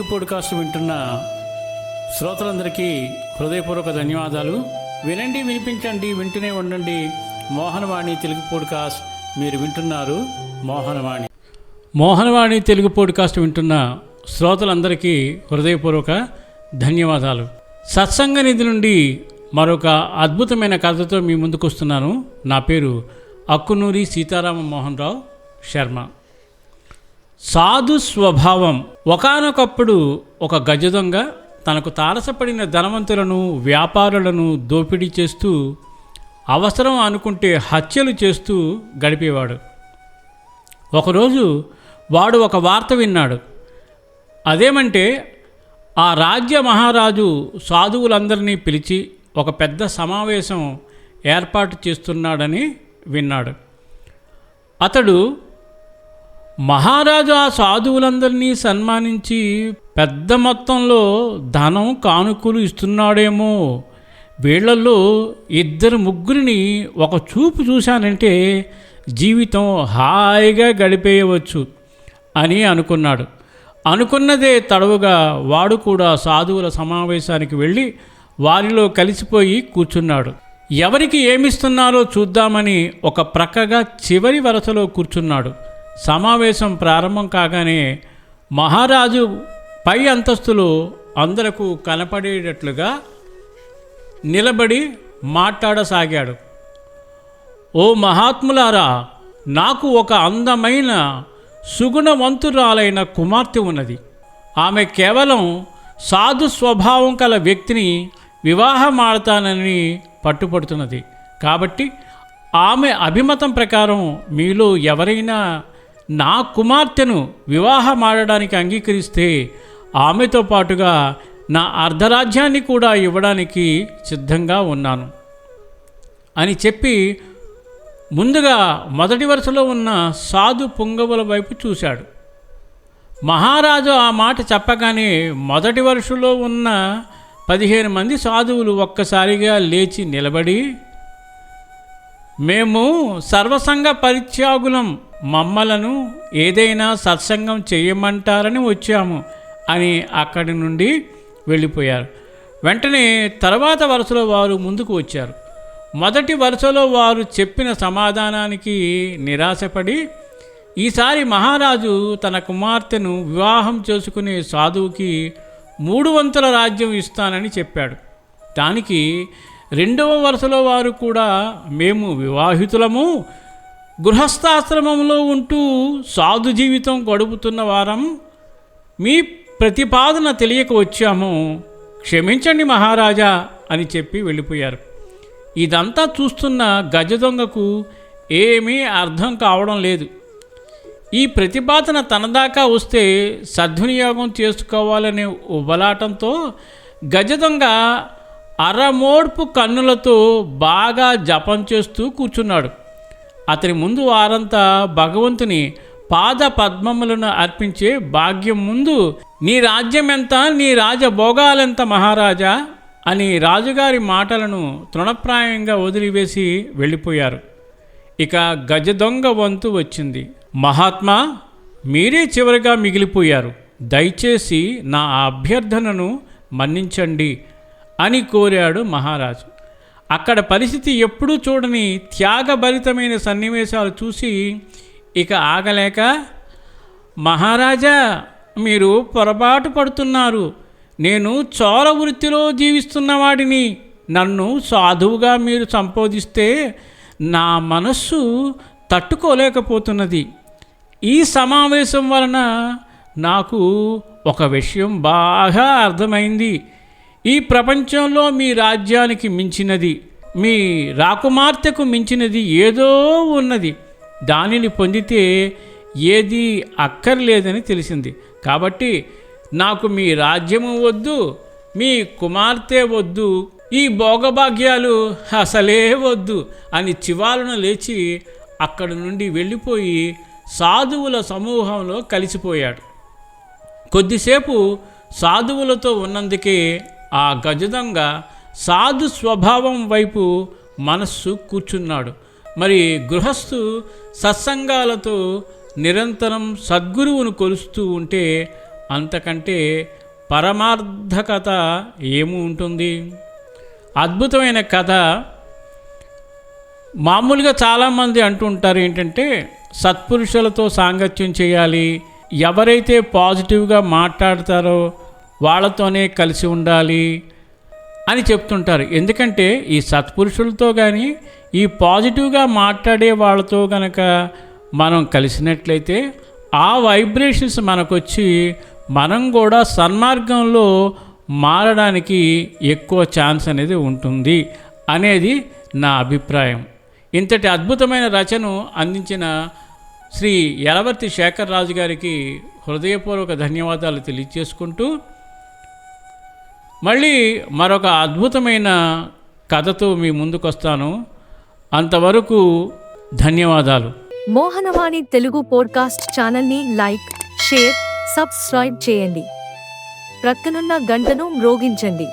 Telugu podcast వింటున్న శ్రోతలందరికీ హృదయపూర్వక ధన్యవాదాలు. వినండి వినిపించండి వింటూనే ఉండండి. మోహనవాణి తెలుగు పోడ్కాస్ట్ మీరు వింటున్నారు. మోహనవాణి. మోహనవాణి తెలుగు పోడ్కాస్ట్ వింటున్న శ్రోతలందరికీ హృదయపూర్వక ధన్యవాదాలు. సత్సంగ నిధి నుండి మరొక అద్భుతమైన కథతో మీ ముందుకు వస్తున్నాను నా పేరు అక్కునూరి సీతారామ మోహన్ రావు శర్మ. సాధు స్వభావం. ఒకానొకప్పుడు ఒక గజ దొంగ తనకు తారసపడిన ధనవంతులను వ్యాపారులను దోపిడీ చేస్తూ అవసరం అనుకుంటే హత్యలు చేస్తూ గడిపేవాడు. ఒకరోజు వాడు ఒక వార్త విన్నాడు. అదేమంటే ఆ రాజ్య మహారాజు సాధువులందరినీ పిలిచి ఒక పెద్ద సమావేశం ఏర్పాటు చేస్తున్నాడని విన్నాడు. అతడు మహారాజు ఆ సాధువులందరినీ సన్మానించి పెద్ద మొత్తంలో ధనం కానుకలు ఇస్తున్నాడేమో. వీళ్ళల్లో ఇద్దరు ముగ్గురిని ఒక చూపు చూశానంటే జీవితం హాయిగా గడిపేయవచ్చు అని అనుకున్నాడు. అనుకున్నదే తడవుగా వాడు కూడా సాధువుల సమావేశానికి వెళ్ళి వారిలో కలిసిపోయి కూర్చున్నాడు. ఎవరికి ఏమిస్తున్నారో చూద్దామని ఒక ప్రక్కగా చివరి వరుసలో కూర్చున్నాడు. సమావేశం ప్రారంభం కాగానే మహారాజు పై అంతస్తులు అందరకు కనపడేటట్లుగా నిలబడి మాట్లాడసాగాడు. ఓ మహాత్ములారా నాకు ఒక అందమైన సుగుణవంతురాలైన కుమార్తె ఉన్నది. ఆమె కేవలం సాధు స్వభావం కల వ్యక్తిని వివాహమాడతానని పట్టుపడుతున్నది. కాబట్టి ఆమె అభిమతం ప్రకారం మీలో ఎవరైనా నా కుమార్తెను వివాహమాడడానికి అంగీకరిస్తే ఆమెతో పాటుగా నా అర్ధరాజ్యాన్ని కూడా ఇవ్వడానికి సిద్ధంగా ఉన్నాను. అని చెప్పి ముందుగా మొదటి వరుసలో ఉన్న సాధు పుంగవుల వైపు చూశాడు. మహారాజు ఆ మాట చెప్పగానే మొదటి వరుసలో ఉన్న పదిహేను మంది సాధువులు ఒక్కసారిగా లేచి నిలబడి మేము సర్వసంగ పరిత్యాగులం మమ్మలను ఏదైనా సత్సంగం చేయమంటారని వచ్చాము అని అక్కడి నుండి వెళ్ళిపోయారు. వెంటనే తర్వాత వరుసలో వారు ముందుకు వచ్చారు. మొదటి వరుసలో వారు చెప్పిన సమాధానానికి నిరాశపడి ఈసారి మహారాజు తన కుమార్తెను వివాహం చేసుకునే సాధువుకి మూడు వంతుల రాజ్యం ఇస్తానని చెప్పాడు. దానికి రెండవ వరుసలో వారు కూడా మేము వివాహితులము గృహస్థాశ్రమంలో ఉంటూ సాధు జీవితం గడుపుతున్న వారం మీ ప్రతిపాదన తెలియక వచ్చాము. క్షమించండి మహారాజా అని చెప్పి వెళ్ళిపోయారు. ఇదంతా చూస్తున్న గజ దొంగకు ఏమీ అర్థం కావడం లేదు. ఈ ప్రతిపాదన తన దాకా వస్తే సద్వినియోగం చేసుకోవాలనే ఉబలాటంతో గజ దొంగ అరమోడ్పు కన్నులతో బాగా జపం చేస్తూ కూర్చున్నాడు. అతని ముందు వారంతా భగవంతుని పాద పద్మములను అర్పించే భాగ్యం ముందు నీ రాజ్యం ఎంత నీ రాజభోగాలెంత మహారాజా? అని రాజుగారి మాటలను తృణప్రాయంగా వదిలివేసి వెళ్ళిపోయారు. ఇక గజ దొంగ వంతు వచ్చింది. మహాత్మా మీరే చివరిగా మిగిలిపోయారు. దయచేసి నా అభ్యర్థనను మన్నించండి అని కోరాడు మహారాజు. అక్కడ పరిస్థితి ఎప్పుడూ చూడని త్యాగభరితమైన సన్నివేశాలు చూసి ఇక ఆగలేక మహారాజా మీరు పొరపాటు పడుతున్నారు. నేను చోర వృత్తిలో జీవిస్తున్నవాడిని నన్ను సాధువుగా మీరు సంబోధిస్తే నా మనస్సు తట్టుకోలేకపోతున్నది. ఈ సమావేశం వలన నాకు ఒక విషయం బాగా అర్థమైంది. ఈ ప్రపంచంలో మీ రాజ్యానికి మించినది మీ రాకుమార్తెకు మించినది ఏదో ఉన్నది. దానిని పొందితే ఏది అక్కర్లేదని తెలిసింది. కాబట్టి నాకు మీ రాజ్యము వద్దు మీ కుమార్తె వద్దు ఈ భోగభాగ్యాలు అసలే వద్దు అని చివాలను లేచి అక్కడి నుండి వెళ్ళిపోయి సాధువుల సమూహంలో కలిసిపోయాడు. కొద్దిసేపు సాధువులతో ఉన్నందుకే ఆ గజదొంగ సాధు స్వభావం వైపు మనస్సు కూర్చున్నాడు. మరి గృహస్థు సత్సంగాలతో నిరంతరం సద్గురువును కొలుస్తూ ఉంటే అంతకంటే పరమార్థకత ఏమి ఉంటుంది? అద్భుతమైన కథ. మామూలుగా చాలామంది అంటుంటారు ఏంటంటే సత్పురుషులతో సాంగత్యం చేయాలి ఎవరైతే పాజిటివ్గా మాట్లాడతారో వాళ్ళతోనే కలిసి ఉండాలి అని చెప్తుంటారు. ఎందుకంటే ఈ సత్పురుషులతో కానీ ఈ పాజిటివ్గా మాట్లాడే వాళ్ళతో కనుక మనం కలిసినట్లయితే ఆ వైబ్రేషన్స్ మనకొచ్చి మనం కూడా సన్మార్గంలో మారడానికి ఎక్కువ ఛాన్స్ అనేది ఉంటుంది అనేది నా అభిప్రాయం. ఇంతటి అద్భుతమైన రచను అందించిన శ్రీ యలవర్తి శేఖర్ రాజు గారికి హృదయపూర్వక ధన్యవాదాలు తెలియజేసుకుంటూ మళ్ళీ మరొక అద్భుతమైన కథతో మీ ముందుకు వస్తాను అంతవరకు ధన్యవాదాలు. మోహనవాణి తెలుగు పోడ్కాస్ట్ ఛానల్ని లైక్ షేర్ సబ్స్క్రైబ్ చేయండి. ప్రక్కనున్న గంటను మ్రోగించండి.